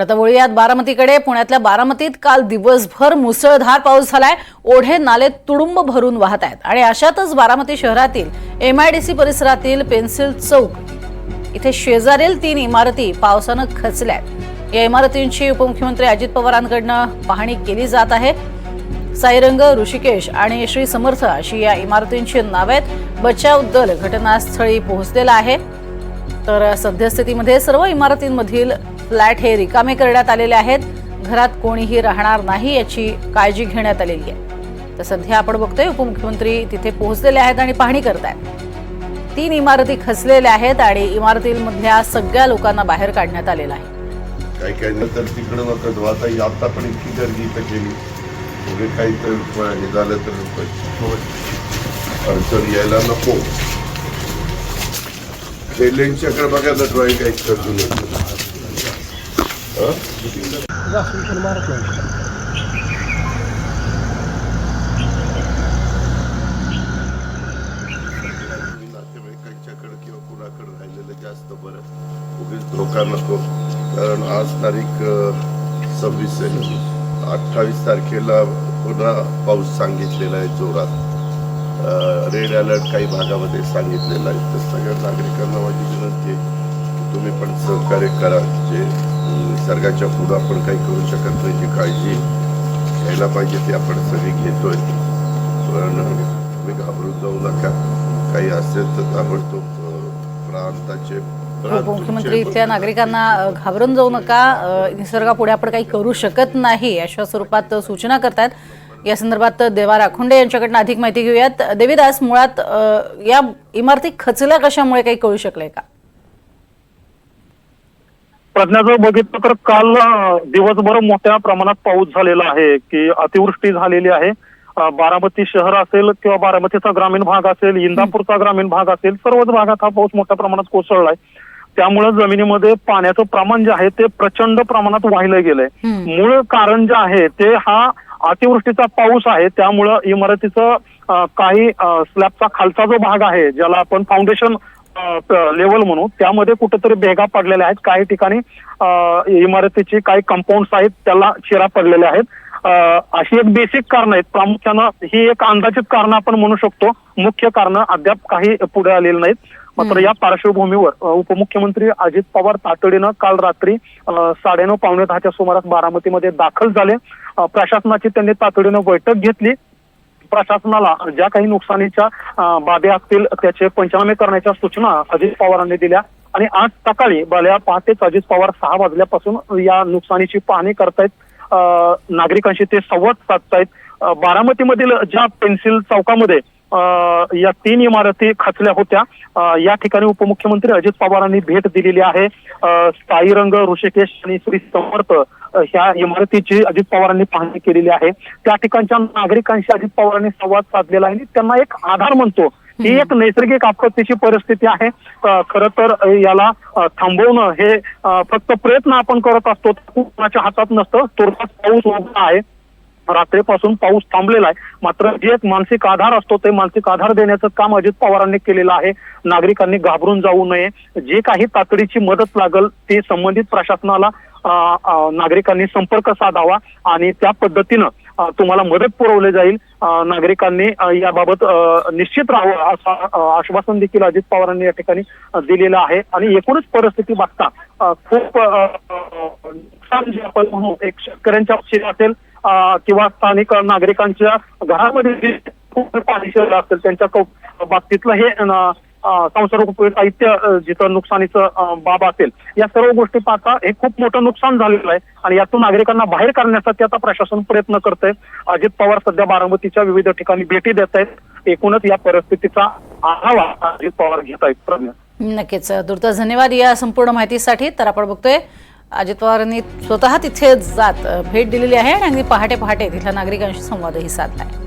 आता वळूयात बारामतीकडे. पुण्यातल्या बारामतीत काल दिवसभर मुसळधार पाऊस झालाय. ओढे नाले तुडुंब भरून वाहत आहेत. आणि अशातच बारामती शहरातील एमआयडीसी परिसरातील पेन्सिल चौक इथे शेजारील तीन इमारती पावसानं खचल्यात या इमारतींची उपमुख्यमंत्री अजित पवारांकडनं पाहणी केली जात आहे. साईरंग ऋषिकेश आणि श्री समर्थ अशी या इमारतींची नावे आहेत. बचाव दल घटनास्थळी पोहोचलेला आहे. तर सद्यस्थितीमध्ये सर्व इमारतींमधील फ्लॅट हे रिकामे करण्यात आलेले आहेत. घरात कोणीही राहणार नाही याची काळजी घेण्यात आलेली आहे. तर सध्या आपण बघतोय उपमुख्यमंत्री तिथे पोहोचलेले आहेत आणि पाहणी करतायत. तीन इमारती खचलेल्या आहेत आणि इमारतींमधल्या सगळ्या लोकांना बाहेर काढण्यात आलेलं आहे. काही काही तर तिकडं नकत आता आता पण इतकी गर्दी इथं केली. पुढे काही तर हे झालं तर अडचण यायला नको. रेल्वेंच्याकडे बघायला ड्रॉईंग ड्रॉइंग काही खर्चून नातेवाईकांच्याकडे किंवा कुणाकडे राहिलेलं जास्त बरं उगीच धोका नको कारण आज तारीख सव्वीस आहे अठ्ठावीस तारखेला पुन्हा पाऊस सांगितलेला आहे जोरात रेड अलर्ट काही भागामध्ये सांगितलेला आहे तर सगळ्या नागरिकांना माझी विनंती आहे की तुम्ही पण सहकार्य करा जे निसर्गाच्या पुढं आपण काही करू शकत नाही. जी काळजी घ्यायला पाहिजे ती आपण सगळी घेतोय. पण तुम्ही घाबरून जाऊ नका. काही असेल तर ताबडतोब प्रांताचे हो, हो, प्रांत उपमुख्यमंत्री इथल्या नागरिकांना घाबरून जाऊ नका. निसर्गापुढे आपण काही करू शकत नाही अशा स्वरूपात सूचना करतात या संदर्भात देवा राखुंडे यांच्याकडनं अधिक माहिती घेऊयात. देवीदास मुळात या इमारती खचल्या कशामुळे काही कळू शकलंय का? प्रज्ञा जर बघितलं तर काल दिवसभर मोठ्या प्रमाणात पाऊस झालेला आहे की अतिवृष्टी झालेली आहे. बारामती शहर असेल किंवा बारामतीचा ग्रामीण भाग असेल इंदापूरचा ग्रामीण भाग असेल सर्वच भागात हा पाऊस मोठ्या प्रमाणात कोसळलाय. त्यामुळे जमिनीमध्ये पाण्याचं प्रमाण जे आहे ते प्रचंड प्रमाणात वाहिलं गेलंय. मूळ कारण जे आहे ते हा अतिवृष्टीचा पाऊस आहे त्यामुळं इमारतीचं काही स्लॅबचा खालचा जो भाग आहे ज्याला आपण फाउंडेशन लेवल म्हणू त्यामध्ये कुठेतरी भेगा पडलेल्या आहेत. काही ठिकाणी इमारतीची काही कंपाऊंड आहेत त्याला चिरा पडलेल्या आहेत. अशी एक बेसिक कारण आहेत. प्रामुख्यानं ही एक अंदाजित कारण आपण म्हणू शकतो. मुख्य कारण अद्याप काही पुढे आलेली नाहीत. मात्र या पार्श्वभूमीवर उपमुख्यमंत्री अजित पवार तातडीनं काल रात्री साडेनऊ पावणे दहाच्या सुमारास बारामतीमध्ये दाखल झाले. प्रशासनाची त्यांनी तातडीनं बैठक घेतली. प्रशासनाला ज्या काही नुकसानीच्या बाबी असतील त्याचे पंचनामे करण्याच्या सूचना अजित पवारांनी दिल्या. आणि आज सकाळी भल्या पहाटेच अजित पवार सहा वाजल्यापासून या नुकसानीची पाहणी करतायत. अं, नागरिकांशी ते संवाद साधतायत. बारामतीमधील ज्या पेन्सिल चौकामध्ये अं, या तीन इमारती खचल्या होत्या या ठिकाणी उपमुख्यमंत्री अजित पवारांनी भेट दिलेली आहे. साईरंग ऋषिकेश आणि श्री समर्थ ह्या इमारतीची अजित पवारांनी पाहणी केलेली आहे. त्या ठिकाणच्या नागरिकांशी अजित पवारांनी संवाद साधलेला आहे आणि त्यांना एक आधार म्हणतो. ही एक नैसर्गिक आपत्तीची परिस्थिती आहे. खर तर याला थांबवणं हे फक्त प्रयत्न आपण करत असतो. कोणाच्या हातात नसतं. तुरंत पाऊस उभा आहे. रात्रीपासून पाऊस थांबलेला आहे. मात्र जे एक मानसिक आधार असतो ते मानसिक आधार देण्याचं काम अजित पवारांनी केलेलं आहे. नागरिकांनी घाबरून जाऊ नये. जे काही तातडीची मदत लागल ती संबंधित प्रशासनाला नागरिकांनी संपर्क साधावा आणि त्या पद्धतीनं तुम्हाला मदत पुरवली जाईल. नागरिकांनी याबाबत निश्चित राहावं असं आश्वासन देखील अजित पवारांनी या ठिकाणी दिलेलं आहे. आणि एकूणच परिस्थिती बघता खूप नुकसान जे आपण म्हणू एक शेतकऱ्यांच्या बाबतीत असेल किंवा स्थानिक नागरिकांच्या घरामध्ये जे खूप पाणी शिरलं असेल त्यांच्या बाबतीतलं हे संसार साहित्य जिथं नुकसानीचं बाब असेल. या सर्व गोष्टी पाहता हे खूप मोठं नुकसान झालेलं आहे आणि यातून नागरिकांना बाहेर काढण्यासाठी आता प्रशासन प्रयत्न करत आहे अजित पवार सध्या बारामतीच्या विविध ठिकाणी भेटी देत आहेत. एकूणच या परिस्थितीचा आढावा अजित पवार घेत आहेत. नक्कीच. दुर्ता धन्यवाद या संपूर्ण माहितीसाठी. तर आपण बघतोय अजित पवारांनी स्वतः तिथे जात भेट दिलेली आहे आणि अगदी पहाटे पहाटे तिथल्या नागरिकांशी संवादही आहे